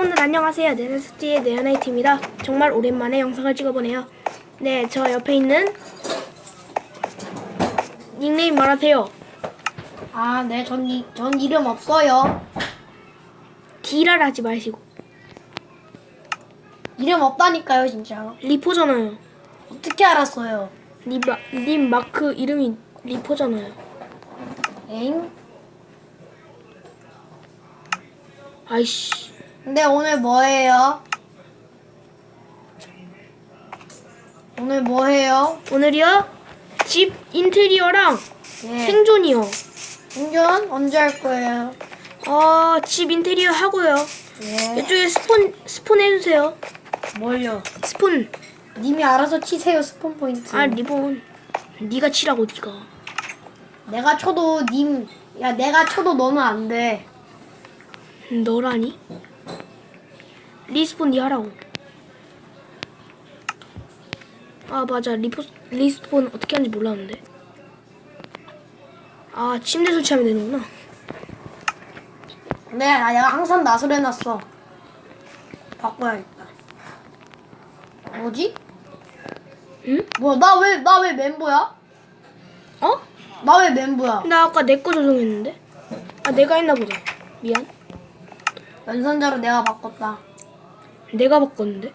여러분들 안녕하세요. 네네스티의 네어나이트입니다. 정말 오랜만에 영상을 찍어보네요. 네, 저 옆에 있는 닉네임 말하세요. 아, 네, 전, 이, 전 이름 없어요. 디랄 하지 마시고 이름 없다니까요, 진짜. 리포잖아요. 어떻게 알았어요? 님, 마, 님 마크 이름이 리포잖아요. 엥? 아이씨. 근데 오늘 뭐해요? 오늘 뭐해요? 오늘이요? 집 인테리어랑 네. 생존이요. 생존 언제 할 거예요? 어, 집 인테리어 하고요. 네. 이쪽에 스폰 스폰 해주세요. 뭘요? 스폰. 님이 알아서 치세요, 스폰 포인트. 아 리본. 네가 치라고 네가. 내가 쳐도 님, 야, 내가 쳐도 너는 안 돼. 너라니? 리스폰 니 하라고. 아 맞아 리포 리스폰 어떻게 하는지 몰랐는데. 아 침대 설치하면 되는구나. 네, 아, 내가 항상 낯을 해놨어. 바꿔야겠다. 뭐지? 응? 뭐야, 나 왜, 나 왜 멤버야? 어? 나 왜 멤버야? 나 아까 내 거 조정했는데. 아 내가 했나 보다. 미안. 연선자로 내가 바꿨다. 내가 바꿨는데.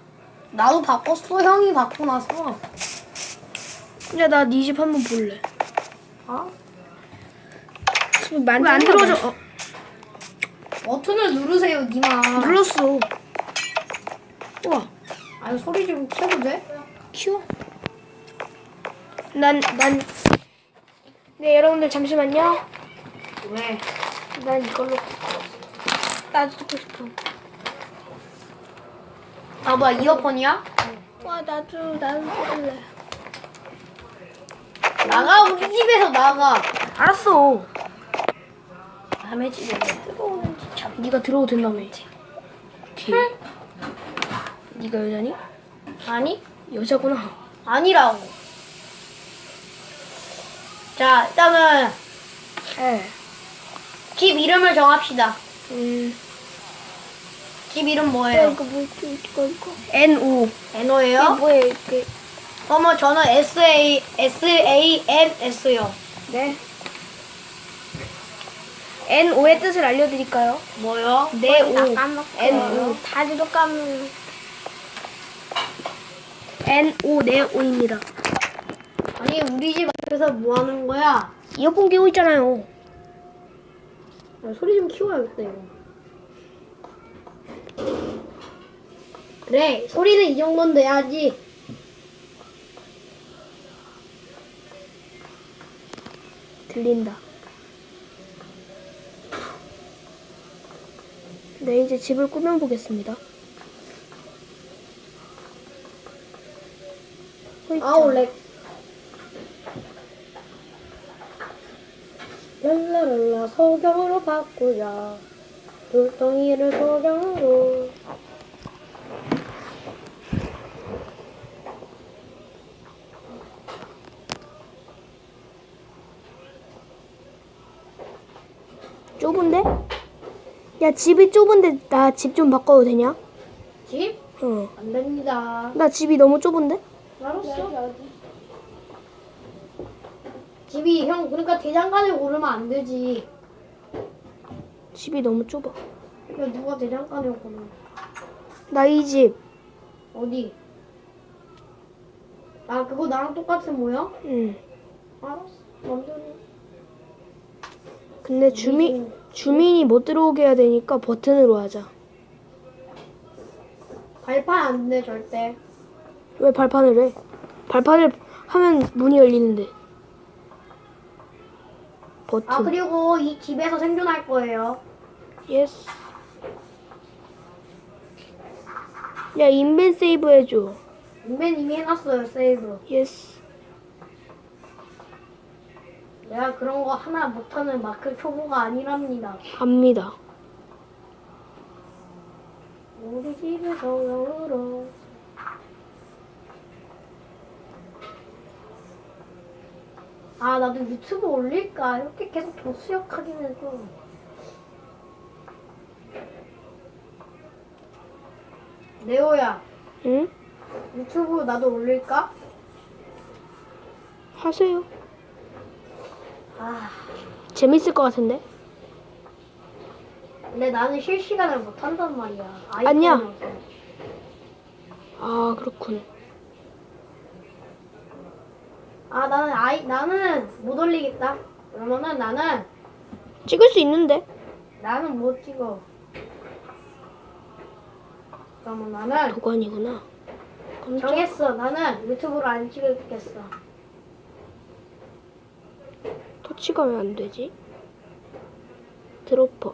나도 바꿨어, 형이 바꾸고 나서. 근데 나네 집 한번 볼래. 아? 왜 안 들어져? 어, 버튼을 누르세요, 니마. 눌렀어. 우와. 아니, 소리 좀 켜도 돼? 키워. 난, 난. 네, 여러분들 잠시만요. 왜? 난 이걸로. 나도 듣고 싶어. 아, 뭐야, 이어폰이야? 와, 나도, 나도 들을래. 나가, 우리 집에서 나가. 알았어. 남의 집에 왜 뜨거운지 참. 네가 들어도 된다며. 오케이. 네가 여자니? 아니? 여자구나. 아니라고. 자, 일단은 에. 집 이름을 정합시다. 음. 집 이름 야, 뭐예요? 이거 뭐지? 이거, 이거. N-O. 이게 에노예요? 뭐야, 이게. 그러면 저는 S A S A N S요. 네. N-O의 뜻을 알려드릴까요? 뭐요? 네, 오. N-O. 다리도 까면. N-O, 네, 오입니다. 아니 우리 집 앞에서 뭐 하는 거야? 이어폰 끼고 있잖아요. 아, 소리 좀 키워야겠다 이거. 그래 소리는 이 정도는 돼야지. 들린다. 네, 이제 집을 꾸며 보겠습니다. 호이자. 아우 렉. 랄라랄라 소경으로 바꾸자. 돌덩이를 소경으로. 좁은데? 야, 집이 좁은데 나 집 좀 바꿔도 되냐? 집? 어. 안 됩니다. 나 집이 너무 좁은데? 알았어. 집이 형 그러니까 대장간에 오르면 안 되지. 집이 너무 좁아. 야 누가 대장간에 오르면 나이 집. 어디? 아 그거 나랑 똑같은 모양? 응. 알았어. 완전히. 근데 주민 주민이 못 들어오게 해야 되니까 버튼으로 하자. 발판 안 돼 절대. 왜 발판을 해? 발판을 하면 문이 열리는데. 버튼. 아 그리고 이 집에서 생존할 거예요. 예스. 야 인벤 세이브 해줘. 인벤 이미 해놨어요 세이브. 예스. 내가 그런 거 하나 못하는 마크 초보가 아니랍니다. 압니다. 우리 집에서 영으로. 아 나도 유튜브 올릴까 이렇게 계속 도수역하기는 좀 네오야 응? 유튜브 나도 올릴까? 하세요. 아 재밌을 것 같은데? 근데 나는 실시간을 못 한단 말이야. 아니야. 아이폰이어서. 아, 그렇군. 아 나는 아이 나는 못 올리겠다. 그러면은 나는 찍을 수 있는데? 나는 못 찍어. 그러면 나는 도관이구나. 깜짝. 정했어. 나는 유튜브로 안 찍겠어. 터치가 왜 안 되지? 드로퍼.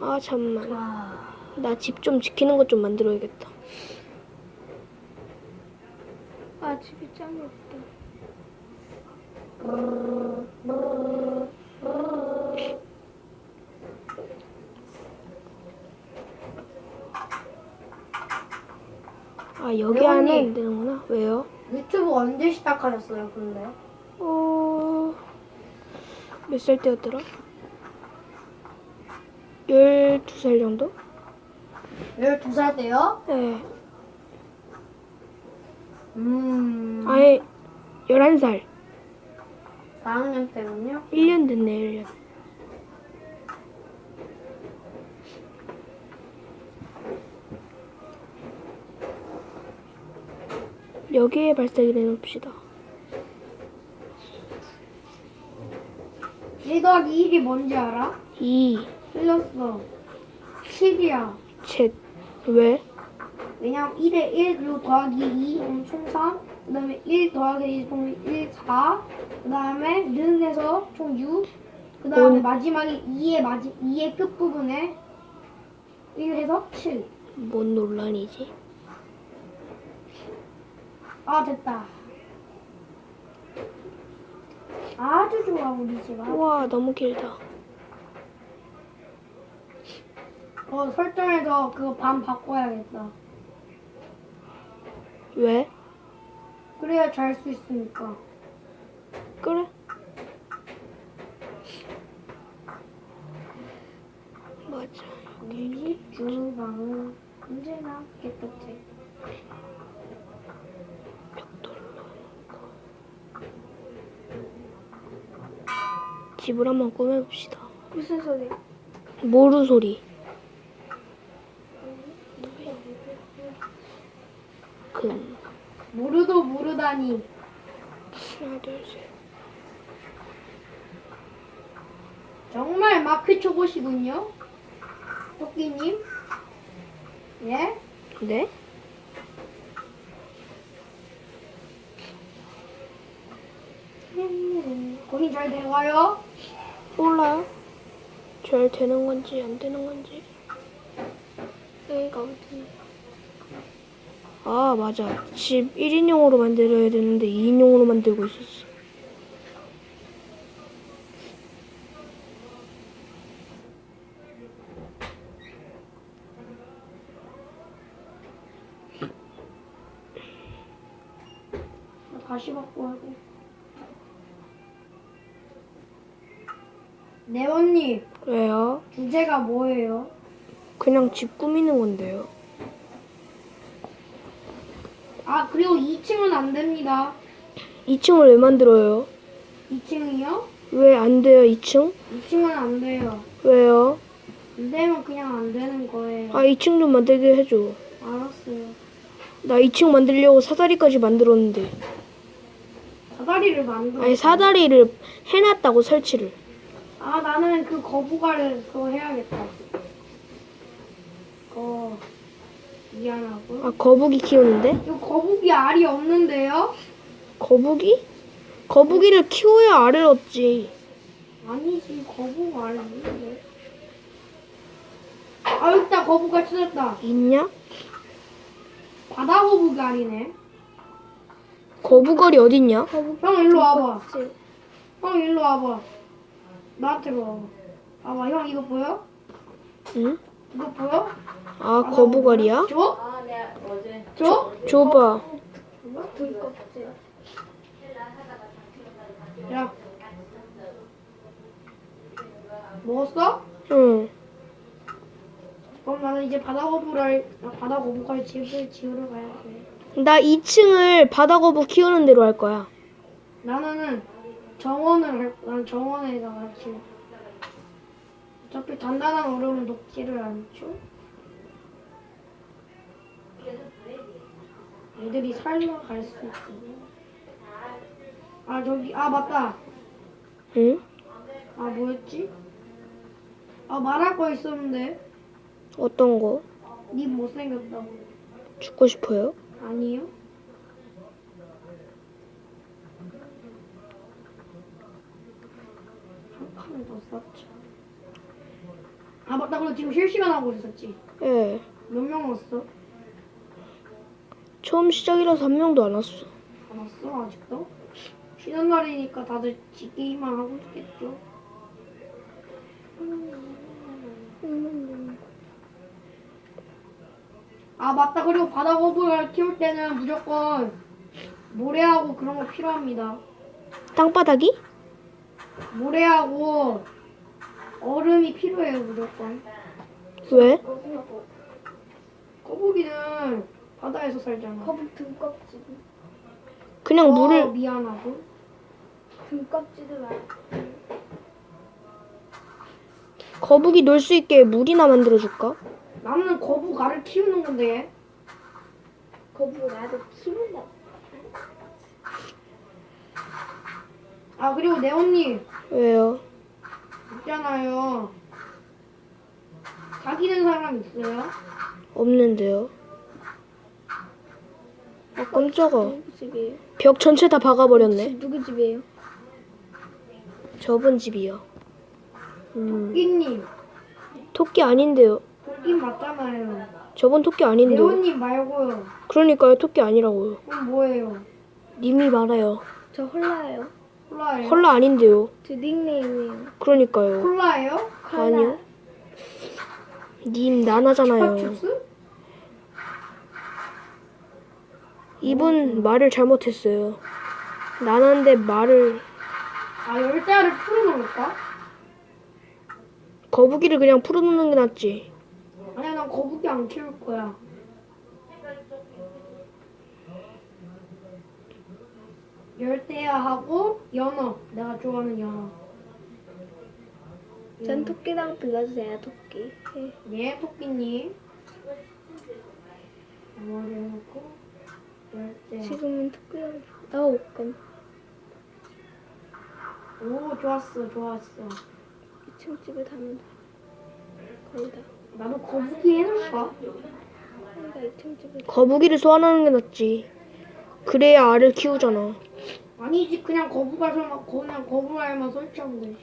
아, 잠만. 와. 나 집 좀 지키는 것 좀 만들어야겠다. 아, 집이 짱이 없다. 아, 여기 안에. 안 되는구나. 왜요? 유튜브 언제 시작하셨어요, 근데? 어... 몇 살 때였더라? 12살 정도? 12살 때요? 네. 음. 아예 11살. 4학년 때군요. 1년 됐네, 1년. 여기에 발사기를 해놓읍시다. 1 더하기 1이 뭔지 알아? 2, 틀렸어. 7이야. 셋. 왜? 왜냐면 1에 1 더하기 2, 그럼 총 3. 그 다음에 1 더하기 2, 총 1, 4. 그 다음에 는에서 총 6. 그 다음에 온. 마지막에 2의 마지, 2의 끝부분에 1 해서 7. 뭔 논란이지? 아, 됐다. 아주 좋아, 우리 집. 아. 우와, 너무 길다. 어, 설정에서 그거 반 바꿔야겠다. 왜? 그래야 잘 수 있으니까. 그래. 맞아. 우리 집 주방은 언제나 깨끗해. 집을 한번 꾸며봅시다. 무슨 소리? 모루 소리. 금. 모르도 모르다니. 하나, 둘, 셋. 정말 마크 초보시군요. 토끼님. 예? 네? 거긴 잘 돼가요? 몰라요. 잘 되는 건지 안 되는 건지. 여기가 어디? 아 맞아. 집 1인용으로 만들어야 되는데 2인용으로 만들고 있었어. 주제가 뭐예요? 그냥 집 꾸미는 건데요. 아 그리고 2층은 안 됩니다. 2층을 왜 만들어요? 2층이요? 왜 안 돼요 2층? 2층은 안 돼요. 왜요? 안 되면 그냥 안 되는 거예요. 아 2층 좀 만들게 해줘. 알았어요. 나 2층 만들려고 사다리까지 만들었는데. 사다리를 만들어. 아니 사다리를 해놨다고 설치를. 아 나는 그 거북이를 그거 해야겠다. 그거 미안하고. 아 거북이 키우는데? 이거 거북이 알이 없는데요? 거북이? 거북이를 키워야 알을 얻지. 아니지 거북이 알이 있는데. 아 여기다 거북이 찾았다. 있냐? 바다 거북이 알이네. 거북알이 어딨냐? 형 일로 와봐. 형 일로 와봐. 나한테 와봐. 봐봐 형 이거 보여? 응? 이거 보여? 아 거북알이야? 줘? 아, 네, 어제 줘? 줘봐. 야. 먹었어? 응. 그럼 나는 이제 바다 거북을 바다 거북할 집을 지으러 가야 돼. 나 2층을 바다거북 키우는 대로 할 거야. 나는 정원을 할, 난 정원에다가 지 어차피 단단한 얼음은 녹지를 않죠. 애들이 살면 갈수 있고. 아 저기 아 맞다. 응? 아 뭐였지? 아 말할 거 있었는데 어떤 거? 니 못생겼다고. 죽고 싶어요? 아니요? 한 썼죠. 아 맞다 그리고 지금 실시간 하고 있었지. 예. 몇 명 왔어? 처음 시작이라서 한 명도 안 왔어. 안 왔어 아직도? 쉬는 날이니까 다들 지게임만 하고 있겠죠. 아 맞다 그리고 바다 거북을 키울 때는 무조건 모래하고 그런 거 필요합니다. 땅바닥이? 모래하고 얼음이 필요해요 무조건. 왜? 거북이는 바다에서 살잖아. 거북 등껍질 그냥 어, 물을 미안하고. 등껍질을 말 거북이 놀 수 있게 물이나 만들어 줄까? 나는 거북 알을 키우는 건데. 거북을 나도 키운다 아 그리고 내 언니 왜요? 있잖아요. 사귀는 사람 있어요? 없는데요. 아 깜짝아. 누구 집이에요? 벽 전체 다 박아버렸네. 누구 집이에요? 저번 집이요. 음. 토끼님, 토끼 아닌데요. 토끼 맞잖아요. 저번 토끼 아닌데요. 레오님 말고요. 그러니까요. 토끼 아니라고요. 그럼 뭐예요? 님이 말아요. 저 홀라예요 콜라예요? 헐라 아닌데요. 저 닉네임이에요 그러니까요. 콜라예요? 아니요. 님 나나잖아요. 이분 말을 잘못했어요. 나나인데 말을 아 열대야를 풀어놓을까? 거북이를 그냥 풀어놓는 게 낫지. 아니야 난 거북이 안 키울 거야. 열대야하고 연어. 내가 좋아하는 연어. 전 토끼랑 불러주세요 토끼 네. 예, 토끼님. 머리 해놓고 열대. 지금은 토끼랑 나오 그럼 오 좋았어 좋았어. 2층 집에 가면 돼 거의 다 나도 거북이 해놓을까? 내가 2층 집에 가 거북이를 소환하는 게 낫지. 그래야 알을 키우잖아. 아니지 그냥 거북알만 그냥 거북알만 설치하면 돼.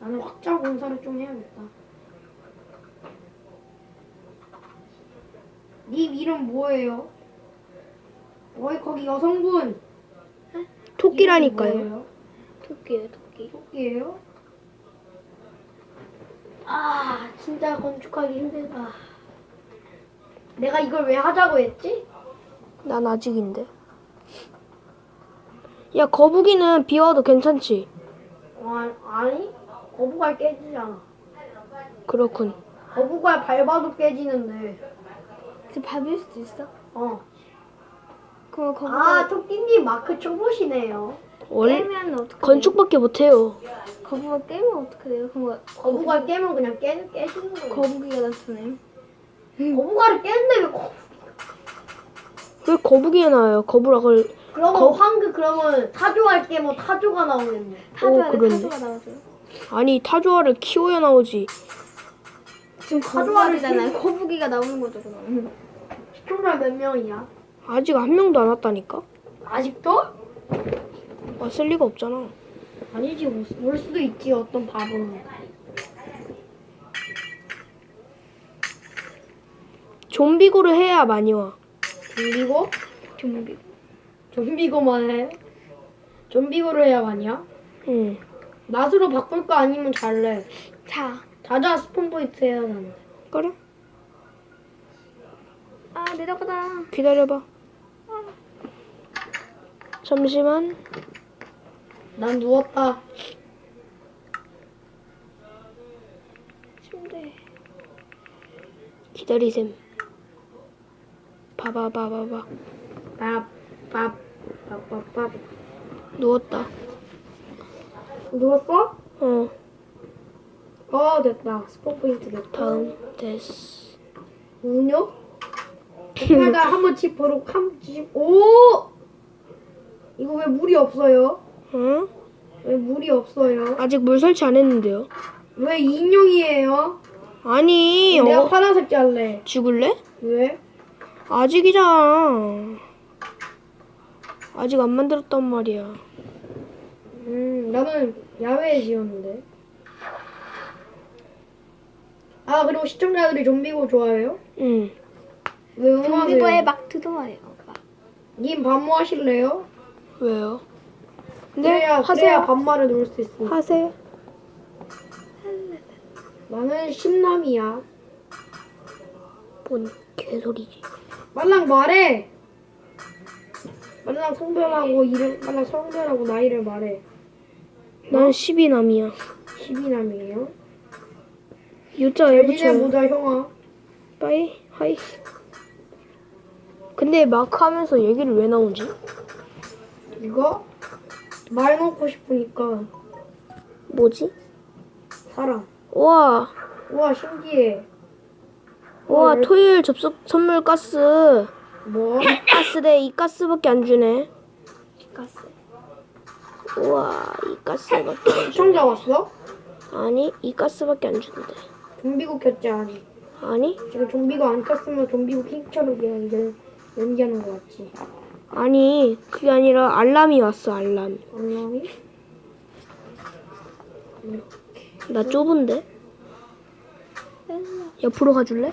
나는 확장 공사를 좀 해야겠다. 님 이름 뭐예요? 어이 거기 여성분. 토끼라니까요. 이름이 뭐예요? 토끼예요 토끼 토끼예요? 아 진짜 건축하기 힘들다. 내가 이걸 왜 하자고 했지? 난 아직인데. 야 거북이는 비 와도 괜찮지. 아, 아니 거북알 깨지잖아. 그렇군. 거북알 밟아도 깨지는데. 저 밟을 수도 있어? 어. 그럼 거북 아 토끼님 마크 초보시네요. 깨면 어떻게 건축밖에 못해요. 돼요? 거북을 깨면 어떻게 돼요? 그럼 거북알 깨면 그냥 깨, 깨지는 거예요. 거북이가 나타나요? 거북알을 깨는데 왜 거... 왜 거북이가 나와요? 거북을 그러면 거- 황금 그러면 타조알 깨면 타조가 나오겠네. 타조야 그러네. 타조가 나와서요 아니 타조알을 키워야 나오지. 지금 거북이잖아요 거북이가 나오는 거죠 그럼 시청자 몇 명이야? 아직 한 명도 안 왔다니까. 아직도? 왔을 리가 없잖아. 아니지 올, 수- 올 수도 있지 어떤 바보는. 좀비고를 해야 많이 와. 좀비고? 좀비 좀비고만 해. 좀비고를 해야 하냐? 응. 낫으로 바꿀 거 아니면 잘래. 자 자자 스폰 포인트 해야 하는데. 그래? 아 내려가다 기다려봐. 잠시만. 난 누웠다. 침대 기다리셈. 봐봐, 봐봐, 봐. 밥 밥 밥밥밥 누웠다. 누웠어? 어, 어 됐다 스포 포인트 됐다 다음 됐어. 운요? 그러다가 한번 집 버려 한집 오 이거 왜 물이 없어요? 응? 왜 물이 없어요? 아직 물 설치 안 했는데요. 왜 인형이에요? 아니, 내가 어, 파란색 잘래 죽을래? 왜? 아직이잖아. 아직 안 만들었단 말이야. 음 나는 야외에 지었는데 아 그리고 시청자들이 좀비고 좋아해요? 응. 왜 응하세요? 좀비고에 막 들어와요. 막. 님 반모 하실래요? 왜요? 네, 그래야, 그래야 하세요. 반말을 넣을 수 있으니까 하세요. 나는 심남이야 뭔 개소리지. 말랑 말해 말랑 성별하고 이름 말랑 성별하고 나이를 말해 난 12남이야. 12남이에요 유자 왜 대신에 붙여? 보자 형아 빠이, 하이. 근데 마크 하면서 얘기를 왜 나오지? 이거 말 놓고 싶으니까 뭐지? 사람 우와, 우와 신기해 우와, 헐. 토요일 접속 선물 가스. 뭐? 가스래, 이 가스밖에 안 주네. 가스. 우와, 이 가스밖에 안 주네. 시청자 왔어? 아니, 이 가스밖에 안 주는데. 좀비고 켰지 아니 아니? 지금 좀비고 안 켰으면 좀비고 킹처럼 연기, 연기하는 거 같지 아니, 그게 아니라 알람이 왔어, 알람. 알람이? 나 좁은데? 옆으로 가줄래?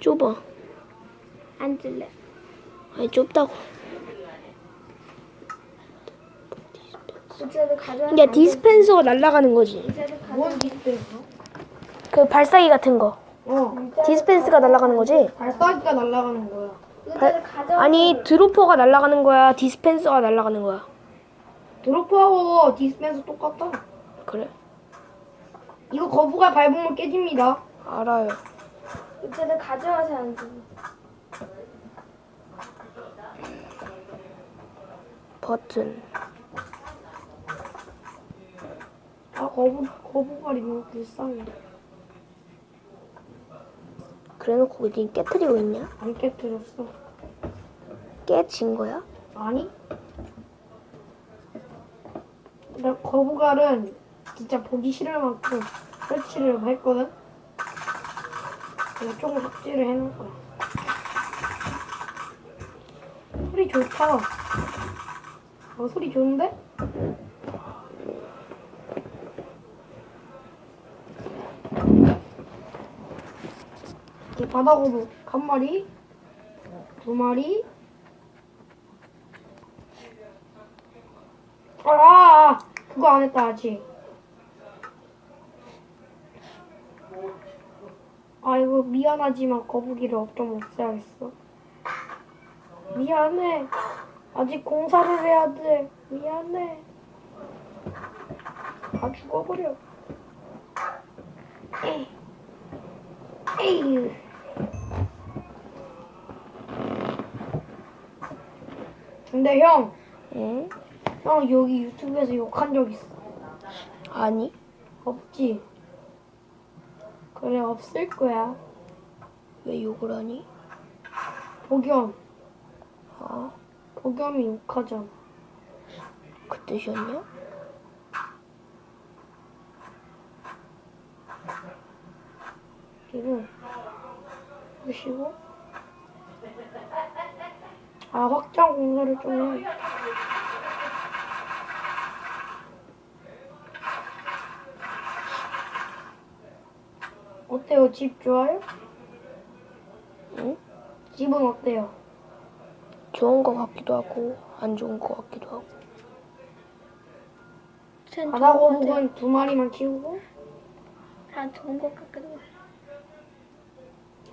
좁아. 앉을래. 아니, 좁다고. 이게 디스펜서가 날아가는 거지. 뭔 디스펜서? 그 발사기 같은 거. 어 디스펜스가 날아가는 거지? 발사기가 날아가는 거야 가져와. 아니, 드로퍼가 날아가는 거야? 디스펜서가 날아가는 거야? 드로프하고 디스펜서 똑같다 그래? 이거 거부가 밟으면 깨집니다 알아요. 의자를 가져와서 앉으 버튼. 아 거부 거부발이 너무 불쌍해 그래 놓고 니 깨트리고 있냐? 안 깨뜨렸어 깨진 거야? 아니 나 거부갈은 진짜 보기 싫을 만큼 설치를 했거든 내가 조금 삭제를 해놓을 거야 소리 좋다 어 소리 좋은데? 이제 바다거북 한 마리 두 마리. 아 그거 안 했다 아직. 아이고 미안하지만 거북이를 좀 없애야겠어. 미안해 아직 공사를 해야 돼 미안해 다 죽어버려 에이 에이 근데 형 응? 형 여기 유튜브에서 욕한 적 있어? 아니. 없지? 그래 없을 거야 왜 욕을 하니? 복염 아, 복염이 욕하잖아 그 뜻이었냐? 이를 보시고 아 확장 공사를 좀 해. 어때요? 집 좋아요? 응? 집은 어때요? 좋은 거 같기도 하고, 안 좋은 거 같기도 하고. 전 바다 좋은 것 같아요. 거북은 두 마리만 키우고 난 좋은 것 같기도 해.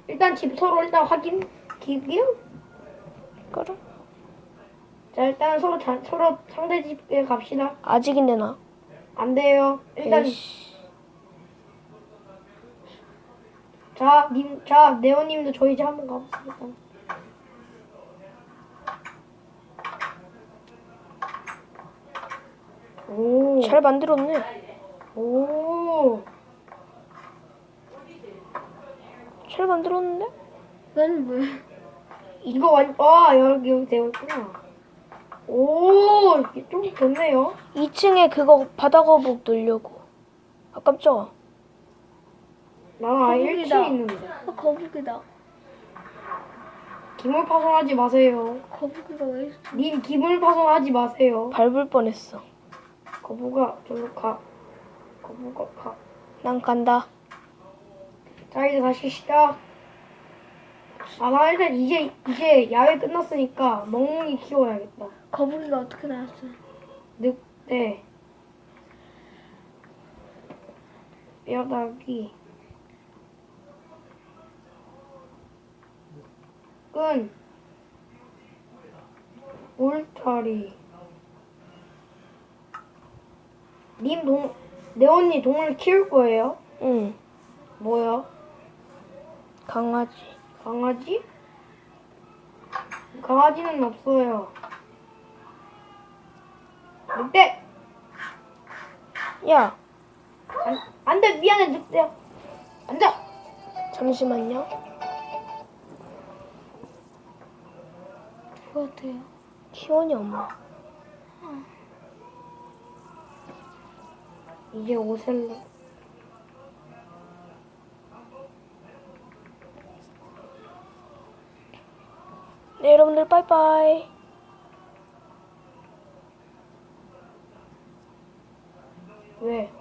일단 집 서로 일단 확인 기기요? 그래? 자 일단 서로 자, 서로 상대 집에 갑시다. 아직인데 나. 안 돼요. 일단 에이씨. 자, 님, 자, 네오님도 저희 집 한번 가보겠습니다. 오, 잘 만들었네. 오, 잘 만들었는데? 이건 뭐야? 이거 완, 와, 여기, 여기 되어 있구나. 오, 이게 좀 좋네요. 2층에 그거 바다 거북 놀려고. 아 깜짝아. 나는 아예 거북이다. 1층에 있는데. 아, 거북이다. 기물 파손하지 마세요. 거북이가 왜 있어? 님 기물 파손하지 마세요. 밟을 뻔했어. 거부가 절로 가. 거부가 가. 난 간다. 자 이제 다시 시작. 아, 나 일단 이제 이제 야외 끝났으니까 멍멍이 키워야겠다. 거북이가 어떻게 나왔어? 늑대. 뼈다귀. 끈. 울타리. 님 동, 내 언니 동물 키울 거예요? 응. 뭐야? 강아지. 강아지? 강아지는 없어요. 늑대! 야, 안, 안 돼, 미안해, 늑대야. 앉아! 잠시만요. 그거 같아요. 키원이 엄마. 이제 오셀로. 네, 여러분들 빠이빠이. 왜?